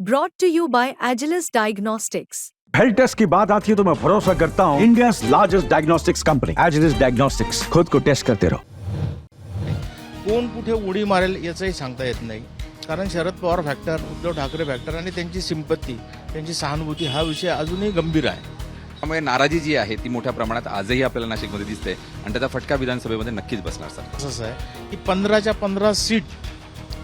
Brought to you by Agilus Diagnostics. Health test की बात आती है तो मैं भरोसा करता हूँ India largest diagnostics company Agilus diagnostics खुद को टेस्ट करते रहो कोण कुठे उडी मारेल याचंही सांगता येत नाही. कारण शरद पवार फॅक्टर उद्धव ठाकरे फॅक्टर आणि त्यांची सिंपत्ती त्यांची सहानुभूती हा विषय अजूनही गंभीर आहे. त्यामुळे नाराजी जी आहे ती मोठ्या प्रमाणात आजही आपल्याला नाशिकमध्ये दिसते आणि त्याचा फटका विधानसभेमध्ये नक्कीच बसणार सर. असंच आहे की पंधराच्या पंधरा सीट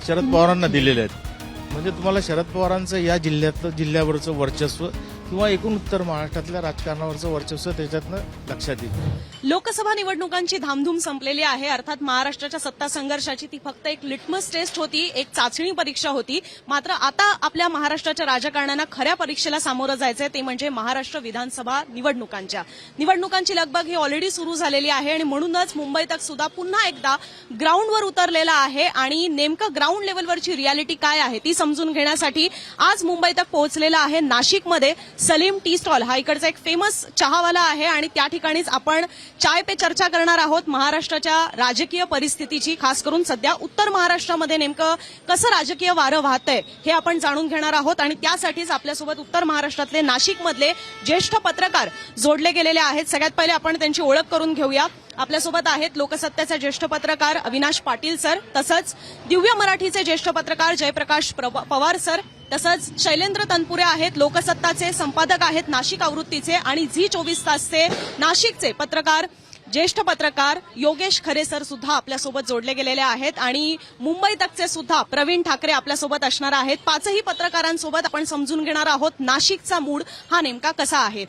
शरद पवारांना दिलेले आहेत. म्हणजे तुम्हाला शरद पवारांचं या जिल्ह्यातलं जिल्ह्यावरचं वर्चस्व किंवा एकूण उत्तर महाराष्ट्रातल्या राजकारणावरचं वर्चस्व त्याच्यातनं लक्षात येईल. लोकसभा निवडणुकांची धामधूम संपलेली आहे. अर्थात महाराष्ट्राच्या सत्ता संघर्षाची ती फक्त एक लिटमस टेस्ट होती एक चाचणी परीक्षा होती. मात्र आता आपल्या महाराष्ट्राच्या राजकारण्यांना खऱ्या परीक्षेला सामोरं जायचंय ते म्हणजे महाराष्ट्र विधानसभा निवडणुकांच्या. निवडणुकांची लगबग ही ऑलरेडी सुरू झालेली आहे आणि म्हणूनच मुंबई तक सुद्धा पुन्हा एकदा ग्राउंडवर उतरलेला आहे. आणि नेमकं ग्राउंड लेवलवरची रियालिटी काय आहे ती समजून घेण्यासाठी आज मुंबई तक पोहोचलेला आहे नाशिकमध्ये. सलीम टी स्टॉल हा इकडचा एक फेमस चहावाला आहे आणि त्या ठिकाणीच आपण चाय पे चर्चा करणार आहोत महाराष्ट्राच्या राजकीय परिस्थितीची खास करून सध्या उत्तर महाराष्ट्रामध्ये नेमकं कसं राजकीय वारं वाहतंय हे आपण जाणून घेणार आहोत आणि त्यासाठीच आपल्यासोबत उत्तर महाराष्ट्रातले नाशिकमधले ज्येष्ठ पत्रकार जोडले गेलेले आहेत. सगळ्यात पहिले आपण त्यांची ओळख करून घेऊया. आपल्यासोबत आहेत लोकसत्तेचे ज्येष्ठ पत्रकार अविनाश पाटील सर तसंच दिव्य मराठीचे ज्येष्ठ पत्रकार जयप्रकाश पवार सर तसंच शैलेंद्र तनपुरे आहेत लोकसत्ताचे संपादक आहेत नाशिक आवृत्तीचे आणि झी चोवीस तासचे नाशिकचे पत्रकार ज्येष्ठ पत्रकार योगेश खरे सर सुद्धा आपल्यासोबत जोडले गेलेले आहेत आणि मुंबई तकचे सुद्धा प्रवीण ठाकरे आपल्यासोबत असणार आहेत. पाचही पत्रकारांसोबत आपण समजून घेणार आहोत नाशिकचा मूड हा नेमका कसा आहे.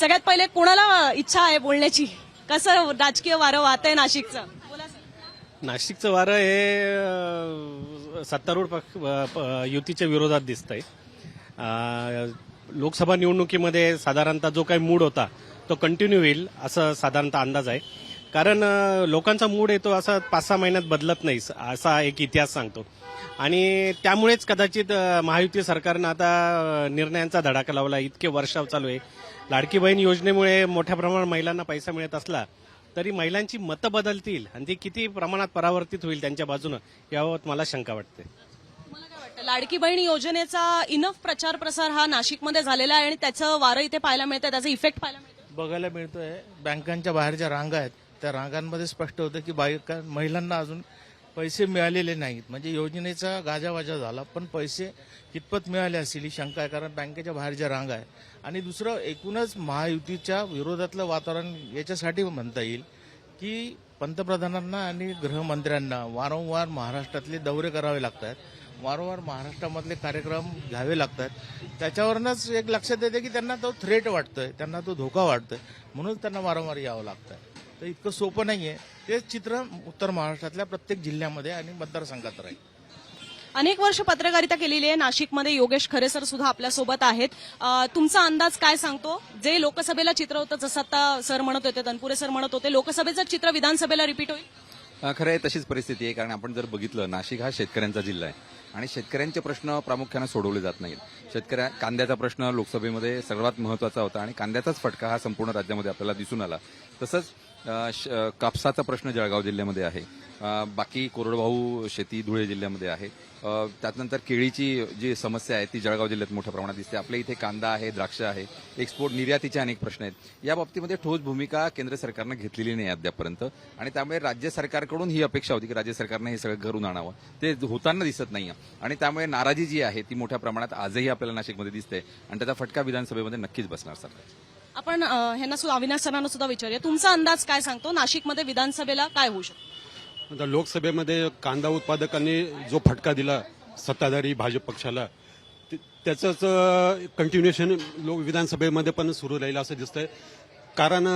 सगळ्यात पहिले कोणाला इच्छा आहे बोलण्याची? कसं राजकीय वारं वाहतंय नाशिकचं? बोला नाशिकचं वारं हे सत्तारूढ पक्ष प- युतीच्या विरोधात दिसत आहे लोकसभा निवडणुकीमध्ये साधारणतः जो काही मूड होता तो कंटिन्यू होईल असं साधारणतः अंदाज आहे. कारण लोकांचा मूड येतो असा पाच सहा महिन्यात बदलत नाही असा एक इतिहास सांगतो. आणि त्यामुळेच कदाचित महायुती सरकारनं आता निर्णयांचा धडाका लावला. इतके वर्षाव चालू आहे. लाडकी बहीण योजनेमुळे मोठ्या प्रमाणात महिलांना पैसा मिळत असला तरी महिलांची मतं बदलतील आणि ती किती प्रमाणात परावर्तित होईल त्यांच्या बाजूनं याबाबत मला शंका वाटते. मला काय वाटतं? लाडकी बहीण योजनेचा इनफ प्रचार प्रसार हा नाशिकमध्ये झालेला आहे आणि त्याचं वारं इथे पाहायला मिळतं त्याचा इफेक्ट पाहायला मिळतो बघायला मिळतोय बँकांच्या बाहेरच्या रांगा आहेत. त्या रांगांमध्ये स्पष्ट होतं की बायका महिलांना अजून पैसे मिळालेले नाहीत. म्हणजे योजनेचा गाजावाजा झाला पण पैसे कितपत मिळाले असतील ही शंका आहे कारण बँकेच्या बाहेरच्या रांगा आहे आणि दुसरं एकूणच महायुतीच्या विरोधातलं वातावरण याच्यासाठी म्हणता येईल की पंतप्रधानांना आणि गृहमंत्र्यांना वारंवार महाराष्ट्रातले दौरे करावे लागतात. वारंवार महाराष्ट्रामधले कार्यक्रम घ्यावे लागतात. त्याच्यावरूनच एक लक्षात येते की त्यांना तो थ्रेट वाटतोय त्यांना तो धोका वाटतोय. म्हणून त्यांना वारंवार यावं लागतंय. तर इतकं सोपं नाहीये. तेच चित्र उत्तर महाराष्ट्रातल्या प्रत्येक जिल्ह्यामध्ये आणि मतदारसंघात राहील. अनेक वर्ष पत्रकारिता केलेली आहे. नाशिकमध्ये योगेश खरे सर सुद्धा आपल्यासोबत आहेत. तुमचा अंदाज काय सांगतो? जे लोकसभेला चित्र होतं जसं आता सर म्हणत होते तनपुरे सर म्हणत होते लोकसभेचं चित्र विधानसभेला रिपीट होईल? खरं आहे तशीच परिस्थिती आहे. कारण आपण जर बघितलं नाशिक हा शेतकऱ्यांचा जिल्हा आहे. आणि शेतकऱ्यांचे प्रश्न प्रामुख्याने सोडवले जात नाहीत. शेतकऱ्या कांद्याचा प्रश्न लोकसभेमध्ये सर्वात महत्त्वाचा होता. आणि कांद्याचाच फटका हा संपूर्ण राज्यामध्ये आपल्याला दिसून आला. तसंच कापसाचा प्रश्न जळगाव जिल्ह्यामध्ये आहे. बाकी कोरडवाहू शेती धुळे जिल्ह्यामध्ये आहे. त्यानंतर केळीची जी समस्या आहे ती जळगाव जिल्ह्यात मोठ्या प्रमाणात दिसते. आपल्या इथे कांदा आहे द्राक्ष आहे एक्सपोर्ट निर्यातीचे अनेक प्रश्न आहेत. या बाबतीमध्ये ठोस भूमिका केंद्र सरकारनं घेतलेली नाही अद्यापर्यंत आणि त्यामुळे राज्य सरकारकडून ही अपेक्षा होती की राज्य सरकारनं हे सगळं घरून आणावं ते होताना दिसत नाही आणि त्यामुळे नाराजी जी आहे ती मोठ्या प्रमाणात आजही आपल्याला नाशिकमध्ये दिसते. आणि त्याचा फटका विधानसभेमध्ये नक्कीच बसणार सरकार. आपण ह्यांना सुद्धा अविनाश सरांना सुद्धा विचारूया. तुमचा अंदाज काय सांगतो? नाशिकमध्ये विधानसभेला काय होऊ शकतं? आता लोकसभेमध्ये कांदा उत्पादकांनी जो फटका दिला सत्ताधारी भाजप पक्षाला त्याचंच कंटिन्युएशन लोक विधानसभेमध्ये पण सुरू राहील असं दिसतंय. कारण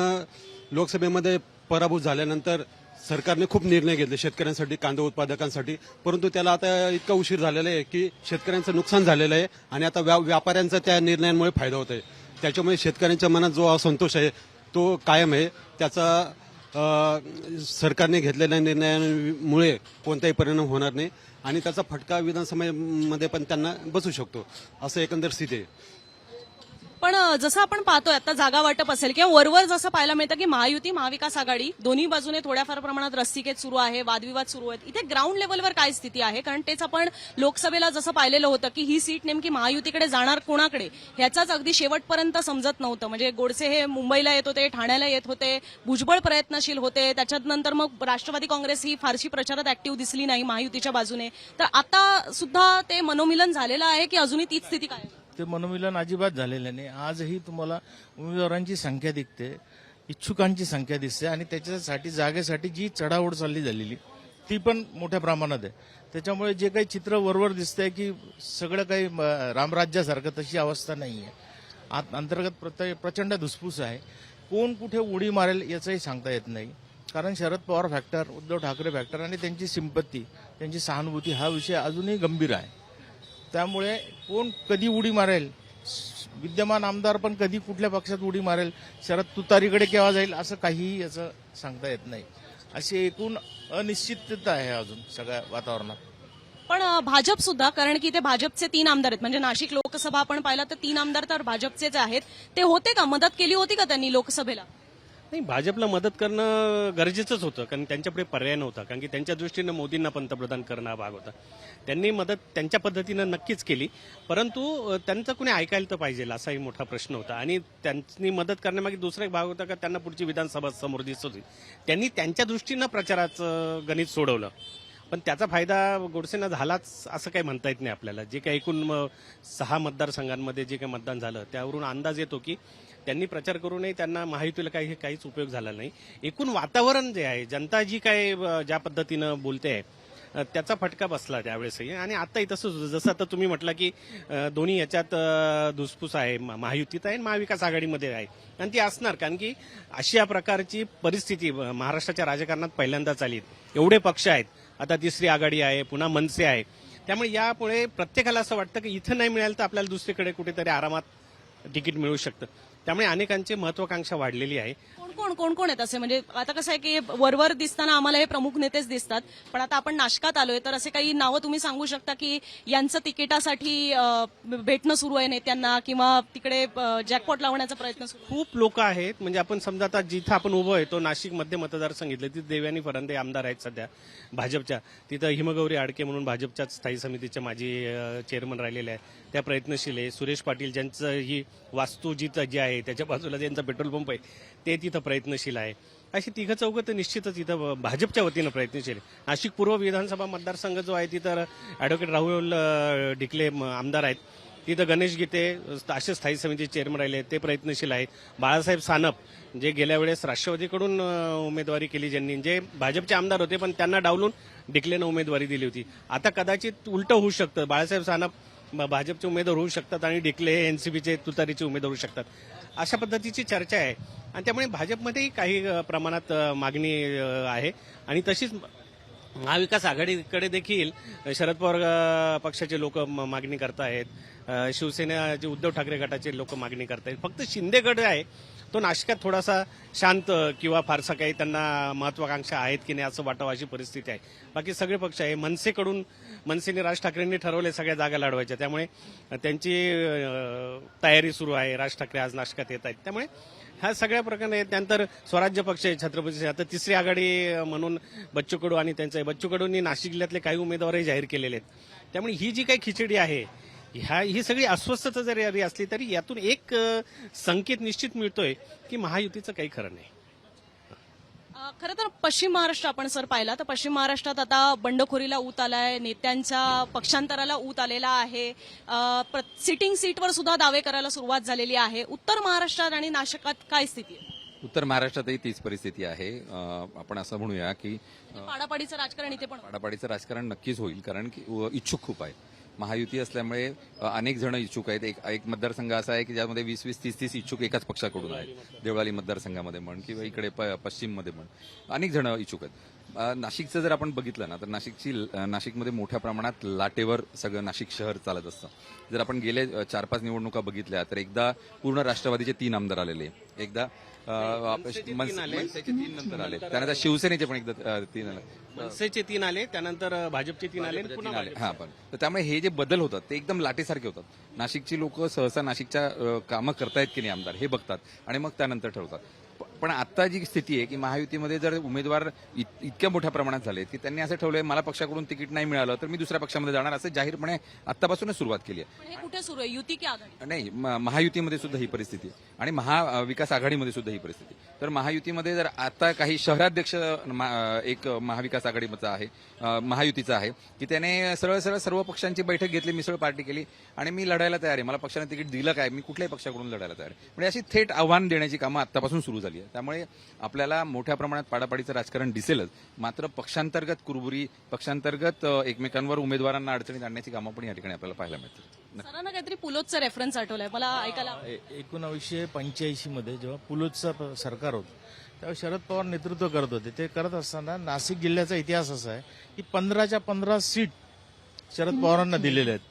लोकसभेमध्ये पराभूत झाल्यानंतर सरकारने खूप निर्णय घेतले शेतकऱ्यांसाठी कांदा उत्पादकांसाठी. परंतु त्याला आता इतका उशीर झालेला आहे की शेतकऱ्यांचं नुकसान झालेलं आहे आणि आता व्या- व्यापाऱ्यांचा त्या निर्णयांमुळे फायदा होत आहे त्याच्यामुळे शेतकऱ्यांच्या मनात जो असंतोष आहे तो कायम आहे. त्याचा सरकारने घेतलेल्या निर्णयांमुळे कोणताही परिणाम होणार नाही आणि त्याचा फटका विधानसभेमध्ये पण त्यांना बसू शकतो असं एकंदर स्थिती आहे. पण जसं आपण पाहतोय आता जागा वाटप असेल किंवा वरवर जसं पाहायला मिळतं की महायुती महाविकास आघाडी दोन्ही बाजूने थोड्याफार प्रमाणात रस्तिकेत सुरू आहे वादविवाद सुरू आहेत. इथे ग्राउंड लेवलवर काय स्थिती आहे? कारण तेच आपण लोकसभेला जसं पाहिलेलं होतं की ही सीट नेमकी महायुतीकडे जाणार कोणाकडे ह्याचाच अगदी शेवटपर्यंत समजत नव्हतं. म्हणजे गोडसे हे मुंबईला येत होते ठाण्याला येत होते भुजबळ प्रयत्नशील होते त्याच्यात नंतर मग राष्ट्रवादी काँग्रेस ही फारशी प्रचारात ऍक्टिव्ह दिसली नाही महायुतीच्या बाजूने. तर आता सुद्धा ते मनोमिलन झालेलं आहे की अजूनही तीच स्थिती काय आहे? ते मनोमिलन अजिबात झालेलं नाही. आजही तुम्हाला उमेदवारांची संख्या दिसते इच्छुकांची संख्या दिसते आणि त्याच्यासाठी जागेसाठी जी चढाओढ चालली झालेली ती पण मोठ्या प्रमाणात आहे. त्याच्यामुळे जे काही चित्र वरवर दिसतंय की सगळं काही रामराज्यासारखं तशी अवस्था नाही आहे आत अंतर्गत प्रत- प्रचंड धुसफूस आहे. कोण कुठे उडी मारेल याचंही सांगता येत नाही. कारण शरद पवार फॅक्टर उद्धव ठाकरे फॅक्टर आणि त्यांची सिंपत्ती त्यांची सहानुभूती हा विषय अजूनही गंभीर आहे. त्यामुळे कोण कधी उडी मारेल? विद्यमान आमदार पण कधी कुठल्या पक्षात उडी मारेल? शरद तुतारीकडे केव्हा जाईल असं काहीही याचं सांगता येत नाही. अशी एकूण अनिश्चितता आहे अजून सगळ्या वातावरणात. पण भाजप सुद्धा कारण की ते भाजपचे तीन आमदार आहेत. म्हणजे नाशिक लोकसभा आपण पाहिला तर तीन आमदार तर भाजपचेच आहेत. ते होते का? मदत केली होती का त्यांनी लोकसभेला? नाही भाजपला मदत करणं गरजेचंच होतं कारण त्यांच्यापुढे पर्याय नव्हता कारण की त्यांच्या दृष्टीनं मोदींना पंतप्रधान करणं हा भाग होता. त्यांनी मदत त्यांच्या पद्धतीनं नक्कीच केली परंतु त्यांचं कुणी ऐकायला तर पाहिजे असाही मोठा प्रश्न होता. आणि त्यांनी मदत करण्यामागे दुसरा एक भाग होता का त्यांना पुढची विधानसभा समोर दिसत होती. त्यांनी त्यांच्या दृष्टीनं प्रचाराचं गणित सोडवलं. पण त्याचा फायदा गोडसेंना झालाच असं काही म्हणता येत नाही आपल्याला. जे काही एकूण सहा मतदारसंघांमध्ये जे काही मतदान झालं त्यावरून अंदाज येतो की त्यांनी प्रचार करूनही त्यांना महायुतीला काही काहीच उपयोग झाला नाही. एकूण वातावरण जे आहे जनता जी काय ज्या पद्धतीनं बोलते आहे त्याचा फटका बसला त्यावेळेसही. आणि आताही तसं जसं आता तुम्ही म्हटलं की दोन्ही याच्यात धुसफूस आहे म- महायुतीत आहे आणि महाविकास आघाडीमध्ये आहे. आणि ती असणार कारण की अशा प्रकारची परिस्थिती महाराष्ट्राच्या राजकारणात पहिल्यांदाच आली. एवढे पक्ष आहेत. आता तिसरी आघाडी आहे पुन्हा मनसे आहे. त्यामुळे यामुळे प्रत्येकाला असं वाटतं की इथं नाही मिळालं तर आपल्याला दुसरीकडे कुठेतरी आरामात तिकीट मिळू शकतं. त्यामुळे अनेकांची महत्वाकांक्षा वाढलेली आहे. कोण कोण कोण कोण आहेत असे? म्हणजे आता कसं आहे की वरवर दिसताना आम्हाला हे प्रमुख नेतेच दिसतात पण आता आपण नाशकात आलोय तर असे काही नावं तुम्ही सांगू शकता की यांचं तिकिटासाठी भेटणं सुरू आहे नेत्यांना किंवा तिकडे जॅकपॉट लावण्याचा प्रयत्न? खूप लोक आहेत. म्हणजे आपण समजा आता जिथं आपण उभं आहे तो नाशिक मध्य मतदार सांगितलं तिथे देवयानी फरांदे आमदार आहेत सध्या भाजपच्या. तिथं हिमगौरी आडके म्हणून भाजपच्याच स्थायी समितीच्या माजी चेअरमन राहिलेले आहेत. त्या प्रयत्नशील आहे. सुरेश पाटील ज्यांचं ही वास्तू जिथं जी आहे त्याच्या बाजूला ज्यांचा पेट्रोल पंप आहे ते तिथं प्रयत्नशील आहे. अशी तिघं चौघं तर निश्चितच इथं भाजपच्या वतीनं प्रयत्नशील नाशिक पूर्व विधानसभा मतदारसंघ जो आहे तिथं ॲडव्होकेट राहुल डिकले म, आमदार आहेत. तिथं गणेश गीते असे स्थायी समितीचे चेअरमन राहिले ते प्रयत्नशील आहेत बाळासाहेब सानप जे गेल्या वेळेस राष्ट्रवादीकडून उमेदवारी केली ज्यांनी जे भाजपचे आमदार होते पण त्यांना डावलून डिकलेनं उमेदवारी दिली होती. आता कदाचित उलटं होऊ शकतं. बाळासाहेब सानप भाजपचे उमेदवार होऊ शकतात आणि डिकले एनसीबीचे तुतारीचे उमेदवार होऊ शकतात. अशा पद्धतीची चर्चा आहे. आणि त्यामुळे भाजपमध्येही काही प्रमाणात मागणी आहे. आणि तशीच महाविकास आघाडीकडे देखील शरद पवार पक्षाचे लोक मागणी करतायत. अ, शिवसेना जे उद्धव ठाकरे गटाचे लोक मागणी करतायत. फक्त शिंदे गट आहे. तो नाशिकात थोडासा शांत किंवा फारसा काही त्यांना महत्वाकांक्षा आहेत की नाही असं वाटावं अशी परिस्थिती आहे. बाकी सगळे पक्ष आहे. मनसेकडून मनसेने राज ठाकरेंनी ठरवले सगळ्या जागा लढवायच्या. त्यामुळे त्यांची तयारी सुरू आहे. राज ठाकरे आज नाशिकात येत आहेत. त्यामुळे ह्या सगळ्या प्रकारे त्यानंतर स्वराज्य पक्ष आहे छत्रपती आता तिसरी आघाडी म्हणून बच्चू कडू आणि त्यांचे बच्चू कडूंनी नाशिक जिल्ह्यातले काही उमेदवारही जाहीर केलेले आहेत. त्यामुळे ही जी काही खिचडी आहे ह्या ही सगळी अस्वस्थता जरी असली तरी यातून एक संकेत निश्चित मिळतोय की महायुतीचं काही खरं नाही. खरं तर पश्चिम महाराष्ट्र आपण सर पाहिला तर पश्चिम महाराष्ट्रात आता बंडखोरीला ऊत आलाय नेत्यांच्या पक्षांतराला ऊत आलेला आहे. सिटिंग सीटवर सुद्धा दावे करायला सुरुवात झालेली आहे. उत्तर महाराष्ट्रात आणि नाशिकात काय स्थिती आहे? उत्तर महाराष्ट्रातही तीच परिस्थिती आहे. आपण असं म्हणूया की पाडापाडीचं राजकारण इथे पण पाडापाडीचं राजकारण नक्कीच होईल कारण की इच्छुक खूप आहेत महायुती असल्यामुळे अनेक जण इच्छुक आहेत. एक एक मतदारसंघ असा आहे की ज्यामध्ये वीस वीस तीस तीस इच्छुक एकाच पक्षाकडून आहेत. देवळाली मतदारसंघामध्ये म्हण किंवा इकडे प- पश्चिममध्ये म्हण. अनेक जण इच्छुक आहेत. नाशिकचं जर आपण बघितलं ना तर नाशिकची नाशिकमध्ये मोठ्या प्रमाणात लाटेवर सगळं नाशिक शहर चालत असतं. जर आपण गेले चार पाच निवडणुका बघितल्या तर एकदा पूर्ण राष्ट्रवादीचे तीन आमदार आलेले. एकदा मनसेचे तीन नंतर आले. त्यानंतर शिवसेनेचे पण एकदा तीन आले. मनसेचे तीन आले त्यानंतर भाजपचे तीन आले हा पण. तर त्यामुळे हे जे बदल होतात ते एकदम लाटेसारखे होतात. नाशिकची लोक सहसा नाशिकच्या कामं करतायत की नाही आमदार हे बघतात आणि मग त्यानंतर ठरवतात. पण आता जी स्थिती आहे की महायुतीमध्ये जर उमेदवार इत- इतक्या मोठ्या प्रमाणात झाले की त्यांनी असं ठेवलंय मला पक्षाकडून तिकीट नाही मिळालं तर मी दुसऱ्या पक्षामध्ये जाणार असं जाहीरपणे आतापासूनच सुरुवात केली आहे. कुठे सुरू आहे? युती की आघाडी? नाही महायुतीमध्ये सुद्धा ही परिस्थिती आहे. आणि महाविकास आघाडीमध्ये सुद्धा ही परिस्थिती. तर महायुतीमध्ये जर आता काही शहराध्यक्ष एक महाविकास आघाडीचा आहे महायुतीचा आहे की त्याने सरळ सरळ सर्व पक्षांची बैठक घेतली मिसळ पार्टी केली आणि मी लढायला तयार आहे. मला पक्षाने तिकीट दिलं काय? मी कुठल्याही पक्षाकडून लढायला तयार आहे. म्हणजे अशी थेट आव्हान देण्याची कामं आतापासून सुरू झाली आहे त्यामुळे आपल्याला मोठ्या प्रमाणात पाडापाडीचं राजकारण दिसेलच. मात्र पक्षांतर्गत कुरबुरी पक्षांतर्गत एकमेकांवर उमेदवारांना अडचणीत आणण्याची कामं पण या ठिकाणी आपल्याला पाहायला मिळतील सरांना काहीतरी पुलोतचा रेफरन्स आठवलाय. मला ऐकायला एकोणावीसशे पंच्याऐंशी मध्ये जेव्हा पुलोदचं प- सरकार होतं तेव्हा शरद पवार नेतृत्व करत होते. ते करत असताना नाशिक जिल्ह्याचा इतिहास असा आहे की पंधराच्या पंधरा सीट शरद पवारांना दिलेले आहेत.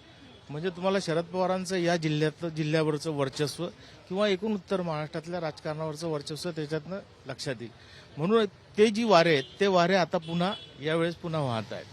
म्हणजे तुम्हाला शरद पवारांचं या जिल्ह्यात जिल्ह्यावरचं वर्चस्व किंवा एकूण उत्तर महाराष्ट्रातल्या राजकारणावरचं वर्चस्व त्याच्यातनं लक्षात येईल. म्हणून ते जी वारे आहेत ते वारे आता पुन्हा यावेळेस पुन्हा वाहत आहेत.